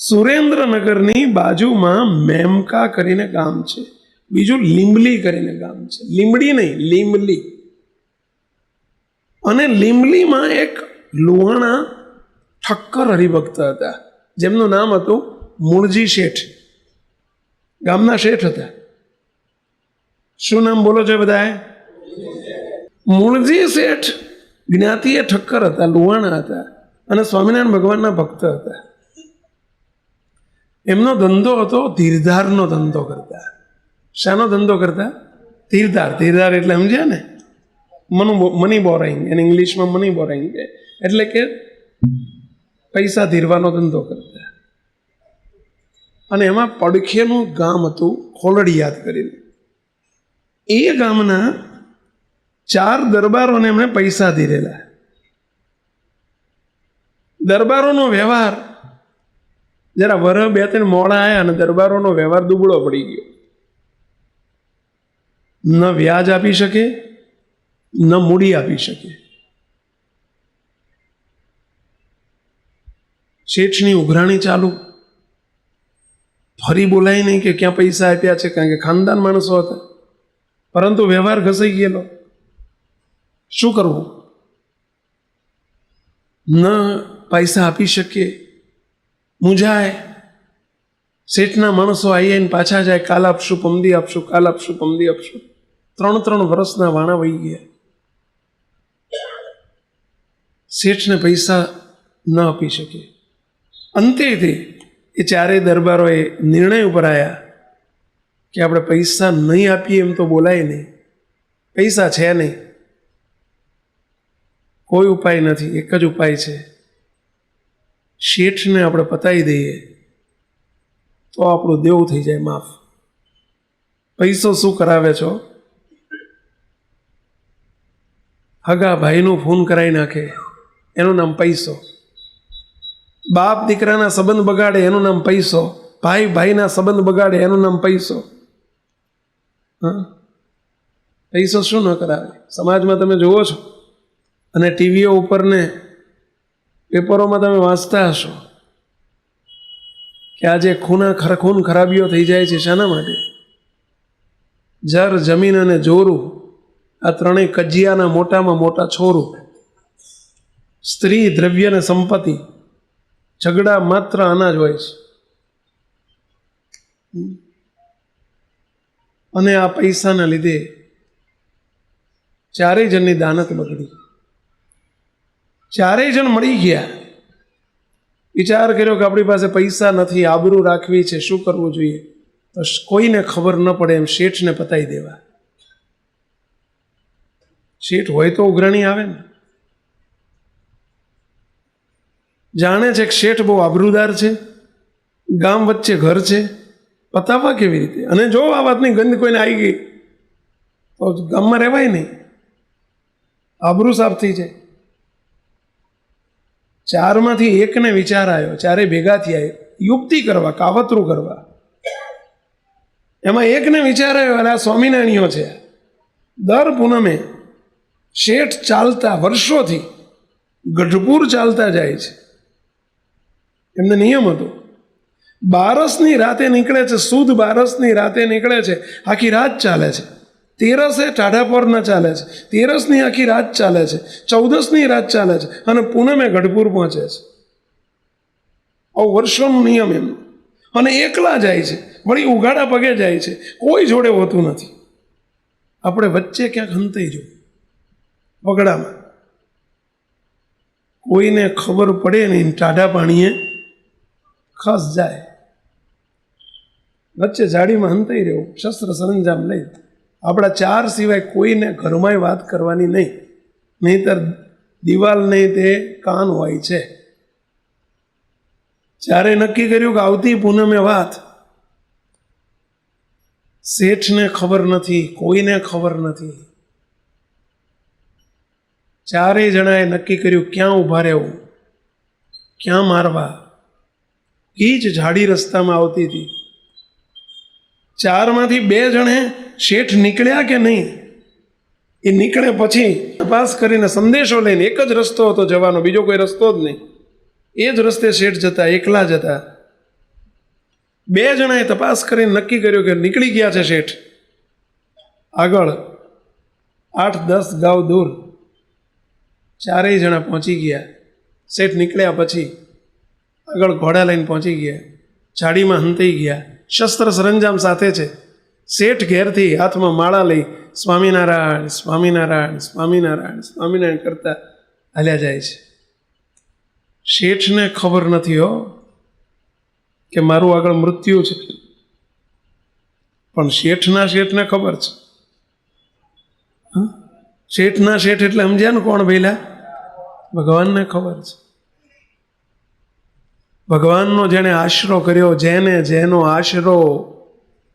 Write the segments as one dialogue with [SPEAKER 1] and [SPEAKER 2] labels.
[SPEAKER 1] સુરેન્દ્રનગરની બાજુમાં મેમકા કરીને ગામ છે. બીજું લીંબલી કરીને ગામ છે. લીંબડી નહીં, લીંબલી. અને લીંબલીમાં એક લુહાણા ઠક્કર હરિભક્ત હતા. જેમનું નામ હતું મૂળજી શેઠ. ગામના શેઠ હતા. શું નામ બોલો છો બધાએ? મૂળજી શેઠ જ્ઞાતિએ ઠક્કર હતા, લુહાણા હતા. અને સ્વામિનારાયણ ભગવાનના ભક્ત હતા. એમનો ધંધો હતો ધીરધારનો ધંધો કરતા. શાનો ધંધો કરતા? ધીરધાર ધીરધાર એટલે સમજ્યા ને? મનુ મની બોરાઈંગ. એને ઇંગ્લિશમાં મની બોરાઈંગ કે એટલે કે પૈસા ધીરવાનો ધંધો કરતા. અને એમાં પડખેનું ગામ હતું ખોલડિયાદ કરીને. એ ગામના ચાર દરબારોને એમણે પૈસા ધીરેલા. દરબારોનો વ્યવહાર જરા વર બે ત્રણ મોડા આવ્યા અને દરબારોનો વ્યવહાર દુબળો પડી ગયો. ન વ્યાજ આપી શકે, ન મૂડી આપી શકે. શેઠની ઉઘરાણી ચાલુ. ફરી બોલાય નહીં કે ક્યાં પૈસા આપ્યા છે, કારણ કે ખાનદાન માણસો હતા. પરંતુ વ્યવહાર ઘસાઈ ગયેલો. શું કરવું? ન પૈસા આપી શકીએ મૂંઝાય શેઠના માણસો આવી આવીને પાછા જાય કાલ આપશું પમદી આપશું કાલ આપશું પમદી આપશું ત્રણ ત્રણ વર્ષના વાણા વહી ગયા. શેઠને પૈસા ન આપી શકે. અંતે તે એ ચારેય દરબારોએ નિર્ણય ઉપર આવ્યા કે આપણે પૈસા નહીં આપીએ એમ તો બોલાય નહીં. પૈસા છે નહીં. કોઈ ઉપાય નથી. એક જ ઉપાય છે. શેઠને આપણે પતાવી દઈએ, તો આપણું દેવું થઈ જાય માફ. પૈસો શું કરાવે છો? હગા ભાઈનું ફોન કરાવી નાખે, એનું નામ પૈસો. બાપ દીકરાના સંબંધ બગાડે, એનું નામ પૈસો. ભાઈ ભાઈના સંબંધ બગાડે, એનું નામ પૈસો. હા? પૈસો શું ન કરાવે? સમાજમાં તમે જુઓ છો. અને ટીવીઓ ઉપર ને પેપરોમાં તમે વાંચતા હશો કે આજે ખૂના ખર, ખૂન ખરાબીઓ થઈ જાય છે શાના માટે? જર, જમીન અને જોરું, આ ત્રણેય કજિયાના મોટામાં મોટા છોરું, સ્ત્રી, દ્રવ્ય અને સંપત્તિ, ઝઘડા માત્ર આના જ હોય છે. અને આ પૈસાના લીધે ચારેય જણની દાનત બગડી. ચારેય જણ મળી ગયા. વિચાર કર્યો કે આપણી પાસે પૈસા નથી, આબરૂ રાખવી છે, શું કરવું જોઈએ? તો કોઈને ખબર ન પડે એમ શેઠને પતાવી દેવા. શેઠ હોય તો ઉઘરાણી આવે ને. જાણે છે કે શેઠ બહુ આબરૂદાર છે, ગામ વચ્ચે ઘર છે, પતાવવા કેવી રીતે? અને જો આ વાતની ગંધ કોઈને આવી ગઈ, તો ગામમાં રહેવાય નહીં. આબરૂ સાફ થઈ જાય. ચારમાંથી એકને વિચાર આવ્યો. ચારે ભેગા થયા. યુક્તિ કરવા, કાવતરું કરવા. એમાં એકને વિચાર આવ્યો અને આ સ્વામિનારાયણીઓ છે. દર પૂનમે શેઠ ચાલતા વર્ષોથી ગઢપુર ચાલતા જાય છે. એમને નિયમ હતો. બારસની રાતે નીકળે છે, સુદ બારસની રાતે નીકળે છે, આખી રાત ચાલે છે. તેરસે ટાઢાપોરના ચાલે છે. તેરસની આખી રાત ચાલે છે. ચૌદસની રાત ચાલે છે અને પૂનમે ગઢપુર પહોંચે છે. આવું વર્ષોનો નિયમ એમનો. અને એકલા જાય છે. વળી ઉઘાડા પગે જાય છે. કોઈ જોડે હોતું નથી. આપણે વચ્ચે ક્યાંક હંતાઈ જવું. વગડામાં. કોઈને ખબર પડે નહીં ટાઢા પાણીએ ખસ જાય. વચ્ચે જાડીમાં હંતાઈ રહેવું શસ્ત્ર સરંજામ લઈ. આપણા ચાર સિવાય કોઈને ઘરમાંય વાત કરવાની નહીં. નહીતર દિવાલ નહીં તે કાન હોય છે. જ્યારે નક્કી કર્યું કે આવતી પૂનમે વાત, શેઠને ખબર નથી, કોઈને ખબર નથી. ચારેય જણાએ નક્કી કર્યું, ક્યાં ઊભા રહેવું? ક્યાં મારવા? એ જ ઝાડી રસ્તામાં આવતી હતી. ચારમાંથી બે જણે શેઠ નીકળ્યા કે નહીં? એ નીકળે પછી તપાસ કરીને સંદેશો લઈને એક જ રસ્તો હતો જવાનો, બીજો કોઈ રસ્તો જ નહીં. એ જ રસ્તે શેઠ જતા, એકલા જતા બે જણાએ તપાસ કરીને નક્કી કર્યું કે નીકળી ગયા છે શેઠ. આગળ આઠ, દસ ગાવ દૂર ચારેય જણા પહોંચી ગયા. શેઠ નીકળ્યા પછી આગળ ઘોડા લઈને પહોંચી ગયા. ઝાડીમાં હંતાઈ ગયા. શસ્ત્ર સરંજામ સાથે છે. શેઠ ઘેરથી હાથમાં માળા લઈ સ્વામિનારાયણ સ્વામિનારાયણ સ્વામિનારાયણ સ્વામિનારાયણ કરતા હાલ્યા જાય છે. શેઠને ખબર નથી હો કે મારું આગળ મૃત્યુ છે. પણ શેઠના શેઠને ખબર છે? શેઠના શેઠ એટલે સમજ્યા ને કોણ ભેલા ભગવાનને ખબર છે. ભગવાનનો જેણે આશરો કર્યો, જેને જેનો આશરો,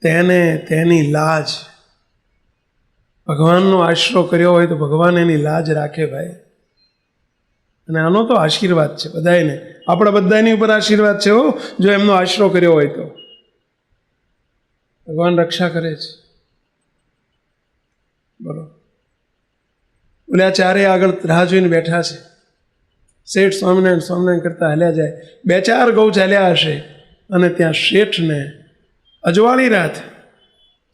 [SPEAKER 1] તેને તેની લાજ. ભગવાનનો આશરો કર્યો હોય તો ભગવાન એની લાજ રાખે ભાઈ. અને આનો તો આશીર્વાદ છે બધાને આપણા બધાની ઉપર આશીર્વાદ છે હો, જો એમનો આશરો કર્યો હોય તો. ભગવાન રક્ષા કરે છે. બોલો. બોલે, આ ચારે આગળ રાહ જોઈને બેઠા છે. શેઠ સ્વામિનારાયણ સ્વામિનારાયણ કરતાં હાલ્યા જાય. બે ચાર ગૌ ચાલ્યા હશે અને ત્યાં શેઠને અજવાળી રાત,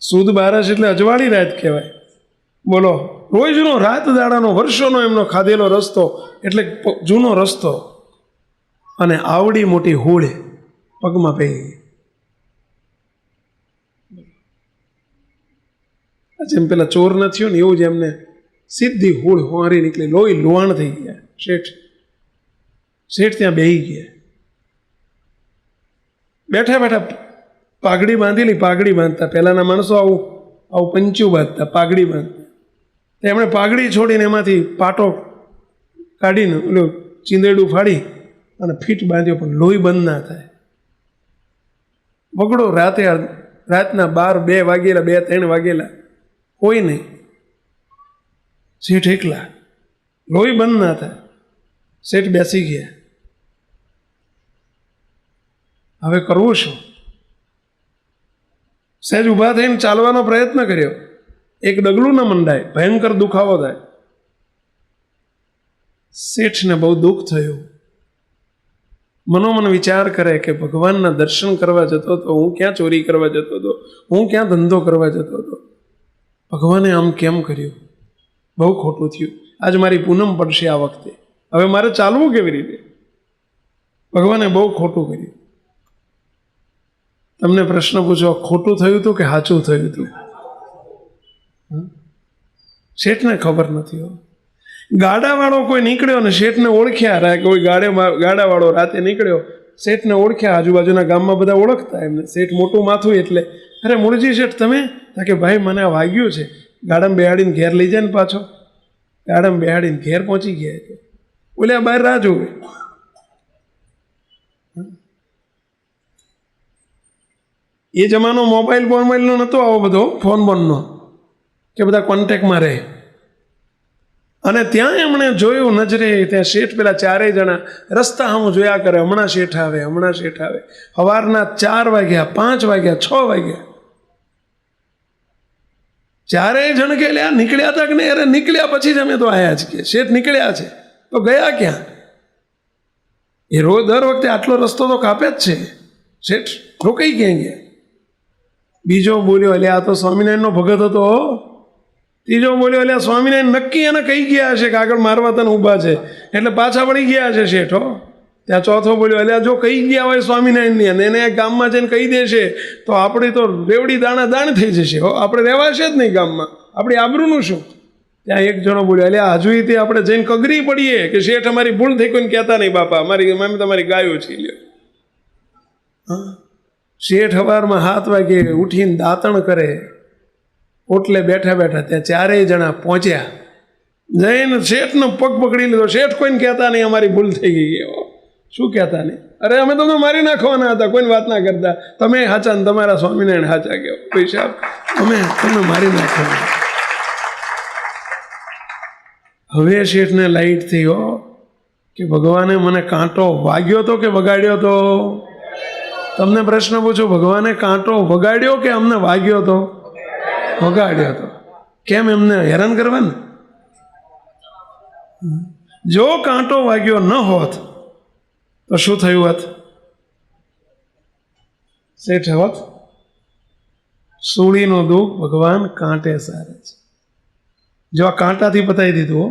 [SPEAKER 1] સુદ બારસ એટલે અજવાળી રાત કહેવાય. બોલો, રોજનો રાત દાડાનો વર્ષોનો એમનો ખાધેલો રસ્તો એટલે જૂનો રસ્તો અને આવડી મોટી હોળે પગમાં પહેરી જેમ પેલા ચોર ન થયો ને એવું જ એમને સીધી હોળ હોંરી નીકળી, લોહી લોહાણ થઈ ગયા. શેઠ શેઠ ત્યાં બેહી ગયા. બેઠા બેઠા પાઘડી બાંધેલી, પાઘડી બાંધતા. પહેલાંના માણસો આવું આવું પંચું બાંધતા, પાઘડી બાંધતા. એમણે પાઘડી છોડીને એમાંથી પાટો કાઢીને, ઓલું ચીંદેડું ફાડી અને ફીટ બાંધ્યો, પણ લોહી બંધ ના થાય. બગડો રાતે રાતના બાર, બે વાગેલા, બે, ત્રણ વાગેલા કોઈ નહીં. શેઠ એકલા. લોહી બંધ ના થાય. શેઠ બેસી ગયા. હવે કરવું શું? સહેજ ઊભા થઈને ચાલવાનો પ્રયત્ન કર્યો. એક ડગલું ન મંડાય, ભયંકર દુખાવો થાય. શેઠને બહુ દુઃખ થયું. મનોમન વિચાર કરે કે ભગવાનના દર્શન કરવા જતો હતો, હું ક્યાં ચોરી કરવા જતો હતો, હું ક્યાં ધંધો કરવા જતો હતો. ભગવાને આમ કેમ કર્યું? બહુ ખોટું થયું. આજ મારી પૂનમ પડશે આ વખતે. હવે મારે ચાલવું કેવી રીતે? ભગવાને બહુ ખોટું કર્યું. તમને પ્રશ્ન પૂછો, ખોટું થયું હતું કે સાચું થયું હતું? શેઠને ખબર નથી હો. ગાડાવાળો કોઈ નીકળ્યો ને શેઠને ઓળખ્યા રા કોઈ ગાડેમાં ગાડાવાળો રાતે નીકળ્યો, શેઠને ઓળખ્યા, આજુબાજુના ગામમાં બધા ઓળખતા એમને. શેઠ મોટું માથું એટલે, અરે મૂળજી શેઠ, તમે? કે ભાઈ, મને આ વાગ્યું છે. ગાડમ બેહાડીને ઘેર લઈ જાય ને પાછો. ગાડમ બેહાડીને ઘેર પહોંચી ગયા એ તો. બહાર રાહ જોવે. એ જમાનો મોબાઈલ મોબાઈલનો નહોતો આવો બધો, ફોન બોનનો, કે બધા કોન્ટેકમાં રહે. અને ત્યાં એમણે જોયું નજરે, ત્યાં શેઠ પેલા ચારેય જણા રસ્તા હું જોયા કરે, હમણાં શેઠ આવે, હમણાં શેઠ આવે. સવારના ચાર વાગ્યા, પાંચ વાગ્યા, છ વાગ્યા. ચારેય જણ કે લ્યા, નીકળ્યા હતા કે નહીં? અરે નીકળ્યા પછી જ અમે તો આયા જ કે, શેઠ નીકળ્યા છે. તો ગયા ક્યાં? એ રોજ દર વખતે આટલો રસ્તો તો કાપે જ છે. શેઠ રોકાઈ ક્યાં ગયા? બીજો બોલ્યો એટલે આ તો સ્વામિનારાયણનો ભગત હતો. ત્રીજો બોલ્યો એટલે સ્વામિનારાયણ નક્કી એને કહી ગયા હશે કે આગળ મારવા તને ઊભા છે. એટલે પાછા વળી ગયા છે શેઠ ત્યાં ચોથો બોલ્યો એટલે જો કહી ગયા હોય સ્વામિનારાયણની અને એને ગામમાં જઈને કહી દેશે, તો આપણી તો રેવડી દાણા દાણ થઈ જશે, હો. આપણે રહેવાશે જ નહીં ગામમાં. આપણી આબરૂનું શું? ત્યાં એક જણો બોલ્યો એટલે હજુ તે આપણે જઈને કગરી પડીએ કે શેઠ અમારી ભૂલ થઈ કોઈને કહેતા નહીં બાપા. અમારી, અમે તમારી ગાયો છીએ હા. શેઠ હવારમાં હાથ વાગે ઉઠીને દાંતણ કરે, ઓટલે બેઠા બેઠા ત્યાં ચારેય જણા પહોંચ્યા. જઈને શેઠનો પગ પકડી લીધો. શેઠ કોઈને કહેતા નહીં, અમારી ભૂલ થઈ ગઈ શું કહેતા નહીં? અરે, અમે તમને મારી નાખવાના હતા, કોઈને વાત ના કરતા. તમે હાચા ને તમારા સ્વામિનારાયણ હાચા કહો. પૈસા અમે તમને મારી નાખવાના. હવે શેઠને લાઈટ થઈ, હો, કે ભગવાને મને કાંટો વાગ્યો તો કે વગાડ્યો તો? તમને પ્રશ્ન પૂછો, ભગવાને કાંટો વગાડ્યો કે અમને વાગ્યો તો? વગાડ્યો હતો કેમ એમને હેરાન કરવા ને જો કાંટો વાગ્યો ન હોત, તો શું થયું હોત? શેઠ હોત? સૂળીનું દુઃખ ભગવાન કાંટે સારે છે. જો આ કાંટાથી પતાવી દીધું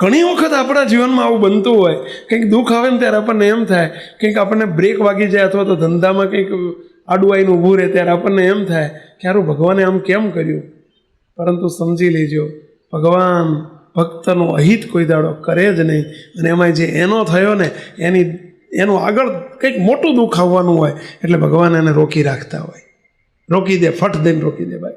[SPEAKER 1] ઘણી વખત આપણા જીવનમાં આવું બનતું હોય, કંઈક દુઃખ આવે ને ત્યારે આપણને એમ થાય, કંઈક આપણને બ્રેક વાગી જાય અથવા તો ધંધામાં કંઈક આડું આવીને ઊભું રહે ત્યારે આપણને એમ થાય કે આરું ભગવાને આમ કેમ કર્યું? પરંતુ સમજી લેજો, ભગવાન ભક્તનું અહિત કોઈ દાડો કરે જ નહીં. અને એમાં જે એનો થયો ને, એની, એનું આગળ કંઈક મોટું દુઃખ આવવાનું હોય, એટલે ભગવાન એને રોકી રાખતા હોય. રોકી દે, ફટ દઈને રોકી દે, ભાઈ.